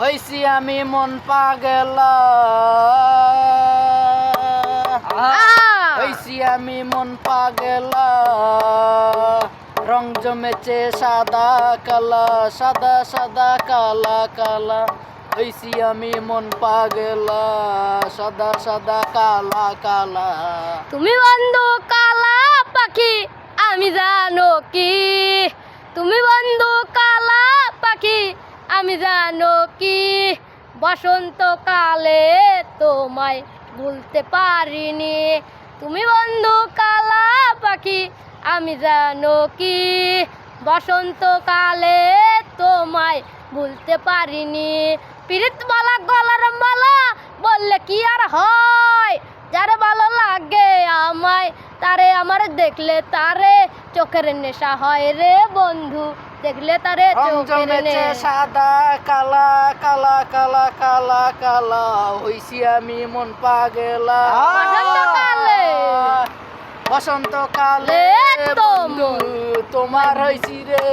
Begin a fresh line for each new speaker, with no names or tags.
হইছি আমি মন পাগলা। হইছি আমি মন পাগলা। রং জমেছে সাদা কালা সাদা সাদা কালা কালা। হইছি আমি মন পাগলা। সাদা সাদা কালা কালা।
তুমি বন্ধু কালা পাখি আমি জানো কি তুমি বন্ধু কালা পাখি আমি জানো কি? বসন্তকালে তোমায় ভুলতে পারিনি। তুমি বন্ধু কালা পাখি, আমি জানো কি? বসন্তকালে তোমায় ভুলতে পারিনি। পিরিত মালা গলার মালা বললে কি আর হয়? যারে ভালো লাগে আমায়, তারে আমার দেখলে তারে চোখের নেশা হয় রে বন্ধু দেখলে তারে চোখের
সাদা কালা কালা কালা কালা কালা হইছি আমি মন পাগলা।
বসন্তকালে।
বসন্তকালে তোমার হইছি রে।